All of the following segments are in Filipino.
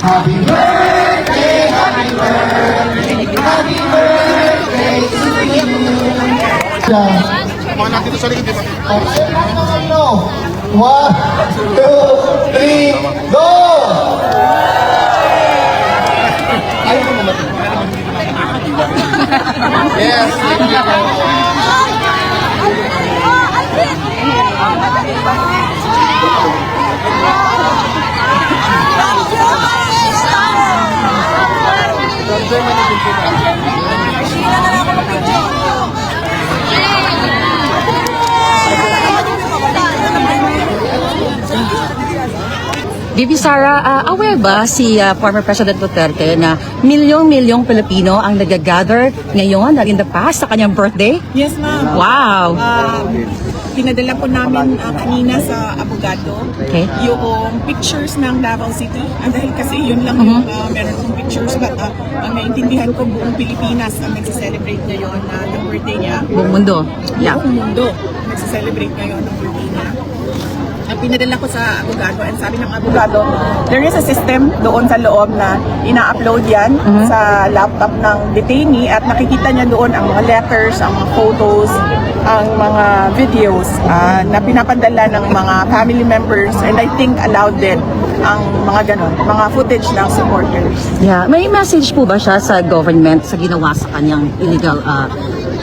Happy birthday, happy birthday, happy birthday to you. Mga natin sa likod, di ba? Ano, ano? One, two, three, go! Yes, thank you. Bibi Sara, ah, aware ba si ah, former President Duterte na milyong-milyong Pilipino ang nag-gather ngayon or in the past sa kanyang birthday? Yes, ma'am. Wow! Um, pinadala po namin uh, kanina sa abogado Okay. yung pictures ng Davao City. Ah, dahil kasi yun lang yung uh, meron kong pictures. But uh, ang naintindihan ko buong Pilipinas ang nagsa-celebrate ngayon na ng birthday niya. Buong mundo. Yeah. Buong mundo nagsa-celebrate ngayon ng birthday niya. Ang pinadala ko sa abogado and sabi ng abogado, there is a system doon sa loob na ina-upload yan sa laptop ng detainee at nakikita niya doon ang mga letters, ang mga photos, ang mga videos ah, na pinapadala ng mga family members and I think allowed din ang mga ganon, mga footage ng supporters. Yeah. May message po ba siya sa government sa ginawa sa kanyang illegal ah,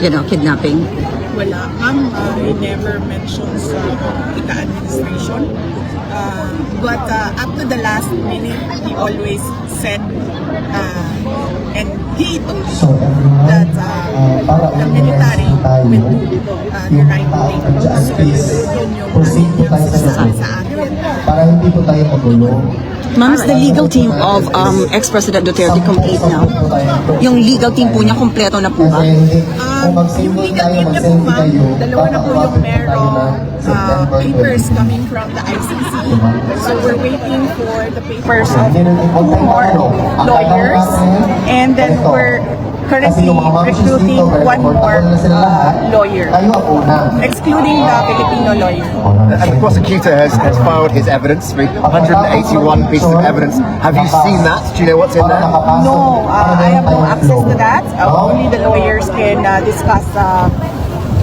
you know, kidnapping? Wala. Ma'am, uh, he never mentions uh, ika administration. Uh, but uh, up to the last minute, he always said uh, and he told that uh, para the military will do uh, the yung right thing. So, yun yung proceed po tayo sa sinasabi loob. sa akin. Hindi po tayo magulo. Ma'am, is the legal team of um, ex-President Duterte complete now? Yung legal team po niya, kompleto na po ba? Um, yung legal tayo, team niya po ma'am, dalawa na po yung merong ng uh, papers coming from the ICC. So we're waiting for the papers of na two more lawyers. And then we're currently recruiting one more uh, lawyer, excluding the Filipino lawyer. And the prosecutor has, has filed his evidence, 181 pieces of evidence. Have you seen that? Do you know what's in there? No, uh, I have no access to that. Uh, only the lawyers can uh, discuss uh,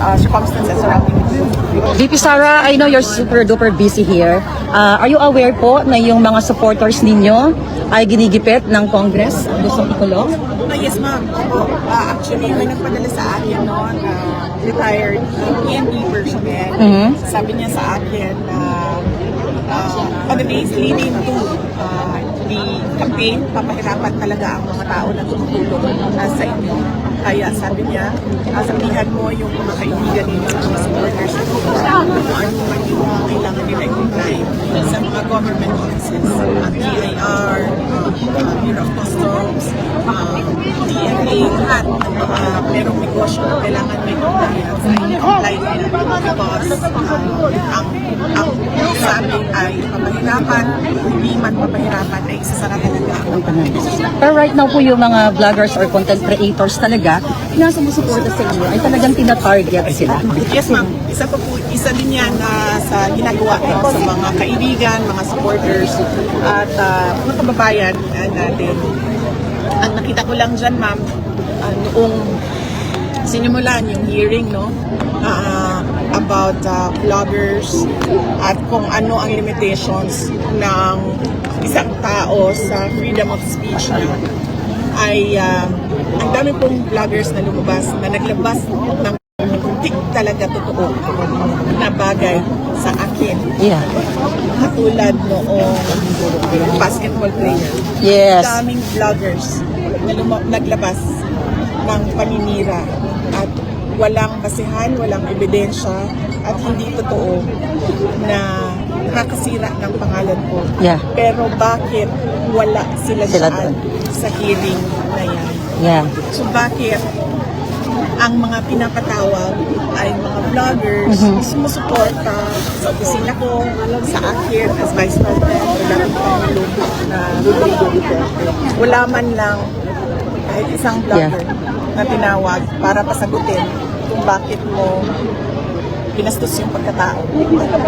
uh, circumstances surrounding it. VP Sara, I know you're super duper busy here. Ah, are you aware po na yung mga supporters ninyo ay ginigipit ng Congress ang gustong ikulong? Ah, yes, ma'am. Opo. Ah, actually, may nagpadala sa akin noon, uh, retired PNP personnel. Mhm. Sabi niya sa akin na uh, on the days leading to uh, the campaign, papahirapan talaga ang mga tao na tumutulong uh, sa inyo. Kaya sabi niya, sabihan mo yung mga kaibigan ninyo, mga supporters mo, kung ano yung mga kailangan nila i-comply sa mga government offices, uh, DIR, uh, uh, Bureau of Customs, mga merong negosyo na kailangan may compliance ay i-comply nila because uh, ang, ang sabi ay pamahirapan, hindi man mapahirapan ay ang company. Pero right now po yung mga vloggers or content creators talaga na sumusuporta sa inyo ay talagang tina-target sila. Yes, ma'am. Isa pa po, isa din yan na sa ginagawa ko sa mga kaibigan, mga supporters, at uh, mga kababayan uh, natin. Ang nakita ko lang dyan, ma'am, uh, noong sinimulan yung hearing, no? ah, about uh, vloggers at kung ano ang limitations ng isang tao sa freedom of speech niya ay ah, ang dami pong vloggers na lumabas na naglabas ng hindi talaga totoo na bagay sa akin. Yeah. Katulad noong basketball player. Yes. Daming vloggers na naglabas ng paninira at walang basihan, walang ebidensya at hindi totoo na nakakasira ng pangalan ko. Yeah. Pero bakit wala sila, Sila dyan sa hearing na yan? Yeah. So bakit ang mga pinapatawag ay mga vloggers Mhm. sumusuporta sa opisina ko, sa akin as Vice President, wala pangalong na wala man lang kahit isang vlogger na tinawag para pasagutin kung bakit mo pinastos yung pagkatao.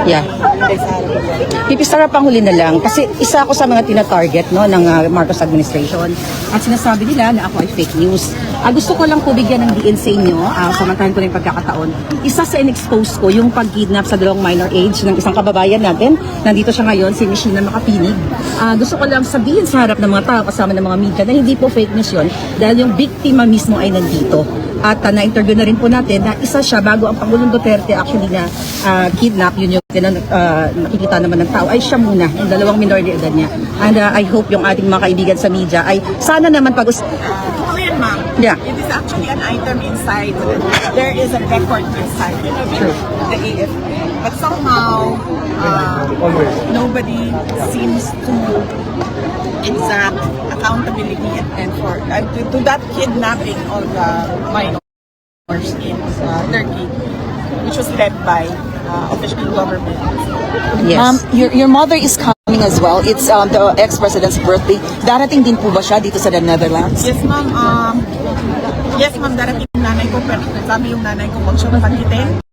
Yeah. Inday Sara Duterte. Pipi Sara, panghuli na lang. Kasi isa ako sa mga tina-target no, ng ah, Marcos administration. At sinasabi nila na ako ay fake news. Ah, gusto ko lang po bigyan ng diin sa inyo, uh, samantahan ko na yung pagkakataon. Isa sa in-expose ko, yung pag-kidnap sa dalawang minor age ng isang kababayan natin. Nandito siya ngayon, si Michelle Makapinig. Ah, gusto ko lang sabihin sa harap ng mga tao kasama ng mga media na hindi po fake news yun dahil yung biktima mismo ay nandito. At uh, na-interview na rin po natin na isa siya bago ang Pangulong Duterte actually na ah, kidnap, yun yung ah, nakikita naman ng tao, ay siya muna, yung dalawang minor de edad niya. And ah, I hope yung ating mga kaibigan sa media ay sana naman pag yan, ma'am. Yeah. It is actually an item inside. There is a record inside True. the AFP. But somehow, uh, nobody seems to exact accountability and for uh, to, to that kidnapping of the minors in uh, Turkey, which was led by uh, official government. yes. Ma'am, your, your mother is coming as well. It's um, the ex-president's birthday. Darating din po ba siya dito sa the Netherlands? Yes, ma'am. Um, yes, ma'am. Darating yung nanay ko, pero sabi yung nanay ko, huwag siya mapagitin.